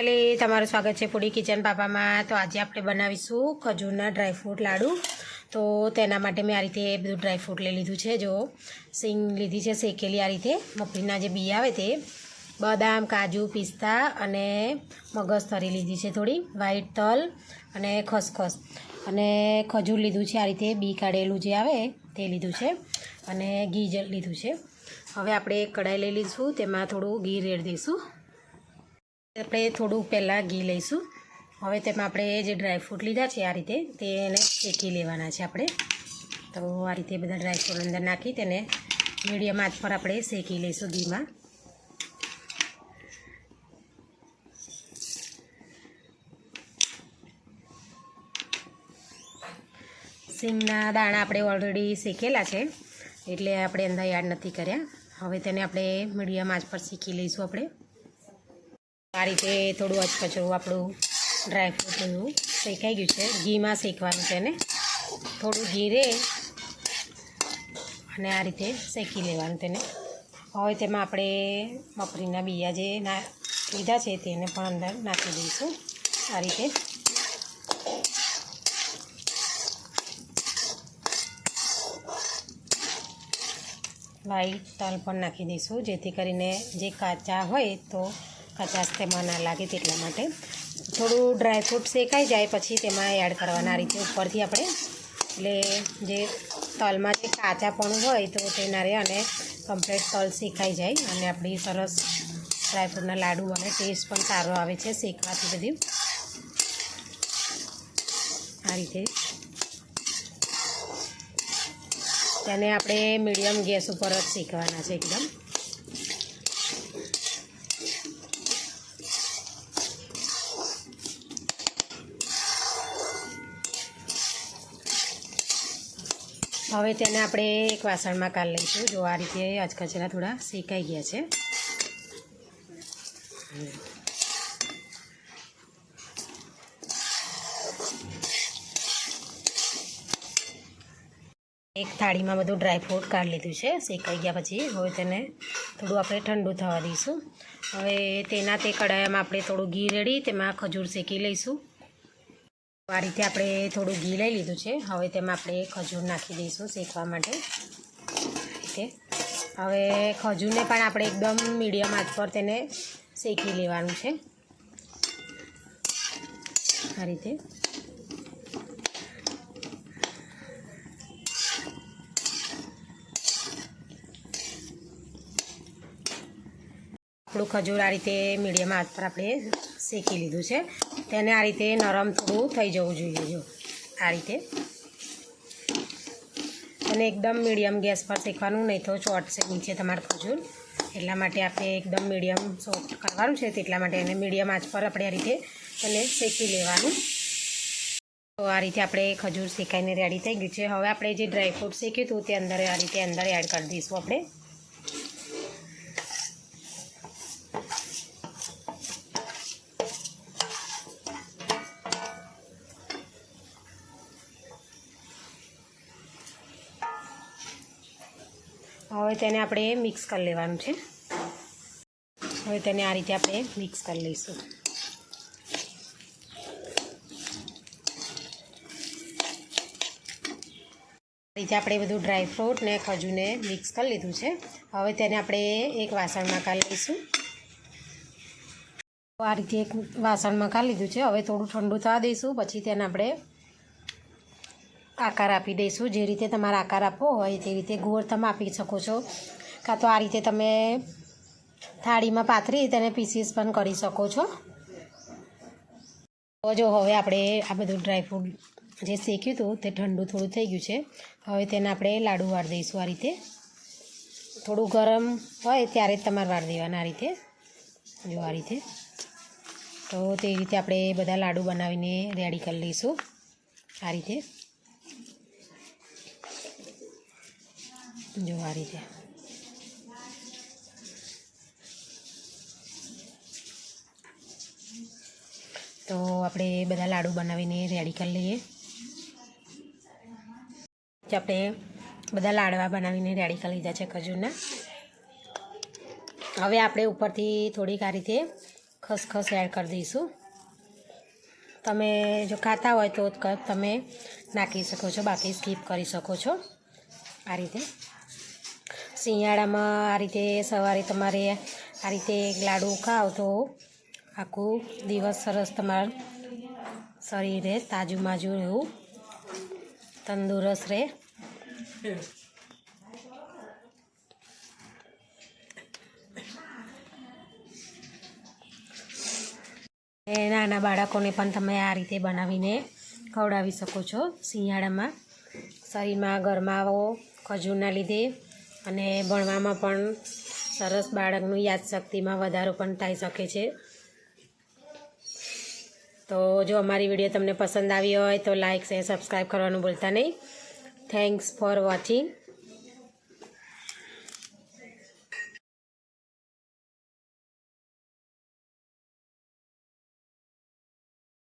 એટલે તમારું સ્વાગત છે પૂડી કિચન પાપામાં. તો આજે આપણે બનાવીશું ખજૂરના ડ્રાયફ્રૂટ લાડુ. તો તેના માટે મેં આ રીતે બધું ડ્રાયફ્રૂટ લઈ લીધું છે. જો સિંગ લીધી છે, શેકેલી આ રીતે. મફળીના જે બી આવે તે. બદામ, કાજુ, પિસ્તા અને મગજ તરી લીધી છે થોડી. વ્હાઈટ તલ અને ખસખસ. અને ખજૂર લીધું છે આ રીતે. બી કાઢેલું જે આવે તે લીધું છે. અને ઘી લીધું છે. હવે આપણે કઢાઈ લઈ લઈશું. તેમાં થોડું ઘી રેડ દઈશું. આપણે થોડું પહેલાં ઘી લઈશું. હવે તેમાં આપણે જે ડ્રાયફ્રૂટ લીધા છે આ રીતે તેને શેકી લેવાના છે આપણે. તો આ રીતે બધા ડ્રાયફ્રૂટ અંદર નાખી તેને મીડિયમ આંચ પર આપણે શેકી લઈશું ઘીમાં. સીમના દાણા આપણે ઓલરેડી શેકેલા છે, એટલે આપણે અંદર યાદ નથી કર્યા. હવે તેને આપણે મીડિયમ આંચ પર શીખી લઈશું આપણે. આ રીતે થોડું અચકચરું આપણું ડ્રાયફ્રૂટ બધું શેકાઈ ગયું છે. ઘીમાં શેકવાનું છે એને. થોડું ઘી રે અને આ રીતે શેકી લેવાનું તેને. હવે તેમાં આપણે મગફળીના બિયા જે ના લીધા છે તેને પણ અંદર નાખી દઈશું. આ રીતે. લાઈટ તલ પણ નાખી દઈશું. જેથી કરીને જે કાચા હોય તો કચાશ તેમાં ના લાગે તેટલા માટે. થોડું ડ્રાયફ્રૂટ શેકાઈ જાય પછી તેમાં એડ કરવાના રીતે ઉપરથી આપણે. એટલે જે તલમાં જે કાચાપણું હોય તો તેના રહે અને કમ્પ્લેટ તલ શેકાઈ જાય અને આપણી સરસ ડ્રાયફ્રૂટના લાડુ અને ટેસ્ટ પણ સારો આવે છે શેકવાથી બધી. આ રીતે. તેને આપણે મીડિયમ ગેસ ઉપર જ શેકવાના છે એકદમ. હવે તેને આપણે એક વાસણમાં કાઢી લઈશું. જો આ રીતે અચકચરા થોડા શેકાઈ ગયા છે. એક થાળીમાં બધું ડ્રાયફ્રૂટ કાઢી લીધું છે. શેકાઈ ગયા પછી હવે તેને થોડું આપણે ઠંડુ થવા દઈશું. હવે તેના તે કડાયામાં આપણે થોડું ઘી રેડી, તેમાં ખજૂર શેકી લઈશું. આ રીતે આપણે થોડું ઘી લઈ લીધું છે. હવે તેમાં આપણે ખજૂર નાખી દઈશું શેકવા માટે. હવે ખજૂરને પણ આપણે એકદમ મીડિયમ આંચ પર તેને શેકી લેવાનું છે. આ રીતે. આપણું ખજૂર આ રીતે મીડિયમ હાથ પર આપણે શેકી લીધું છે. તેને આ રીતે નરમ થોડું થઈ જવું જોઈએ જો. આ રીતે. અને એકદમ મીડિયમ ગેસ પર શેકવાનું, નહીં તો ચોટશે નીચે તમારું ખજૂર. એટલા માટે આપણે એકદમ મીડિયમ સોફ્ટ કરવાનું છે, તેટલા માટે એને મીડિયમ આંચ પર આપણે આ રીતે એને શેકી લેવાનું. તો આ રીતે આપણે ખજૂર શેકાઈને રેડી થઈ ગયું છે. હવે આપણે જે ડ્રાયફ્રૂટ શેક્યું હતું તે અંદર આ રીતે અંદર એડ કરી દઈશું આપણે. હવે તેને આપણે મિક્સ કરી લેવાનું છે. હવે તેને આ રીતે આપણે મિક્સ કરી લઈશું. રીતે આપણે બધું ડ્રાયફ્રૂટ ને ખજૂરને મિક્સ કરી લીધું છે. હવે તેને આપણે એક વાસણમાં કાઢી લઈશું. આ રીતે એક વાસણમાં કાઢી લીધું છે. હવે થોડું ઠંડુ થવા દઈશું, પછી તેને આપણે આકાર આપી દઈશું. જે રીતે તમારે આકાર આપવો હોય તે રીતે ગોળ તમે આપી શકો છો. કાં તો આ રીતે તમે થાળીમાં પાથરી તેને પીસીસ પણ કરી શકો છો. જો હવે આપણે આ બધું ડ્રાયફ્રૂટ જે શેક્યું હતું તે ઠંડુ થોડું થઈ ગયું છે. હવે તેને આપણે લાડુ વાર દઈશું આ રીતે. થોડું ગરમ હોય ત્યારે જ તમારે વાર દેવાના આ રીતે. જો આ રીતે. તો તે રીતે આપણે બધા લાડુ બનાવીને રેડી કરી લઈશું. આ રીતે. જો આ રીતે તો આપણે બધા લાડુ બનાવીને રેડી કરી લઈએ. આપણે બધા લાડવા બનાવીને રેડી કરી લીધા છે ખજૂરના. હવે આપણે ઉપરથી થોડીક આ રીતે ખસખસ એડ કરી દઈશું. તમે જો ખાતા હોય તો તમે નાખી શકો છો, બાકી સ્કીપ કરી શકો છો આ રીતે. શિયાળામાં આ રીતે સવારે તમારે આ રીતે લાડુ ખાઓ તો આખું દિવસ સરસ તમારા શરીરે તાજું માજું રહેવું, તંદુરસ્ત રહે. નાના બાળકોને પણ તમે આ રીતે બનાવીને ખવડાવી શકો છો શિયાળામાં. શરીરમાં ગરમાવો, ખજૂરના લીધે અને ભણવામાં પણ સરસ બાળકનું યાદશક્તિમાં વધારો પણ થઈ શકે છે. તો જો અમારી વીડિયો તમને પસંદ આવી હોય તો લાઇક શેર સબસ્ક્રાઈબ કરવાનું ભૂલતા નહીં. Thanks for watching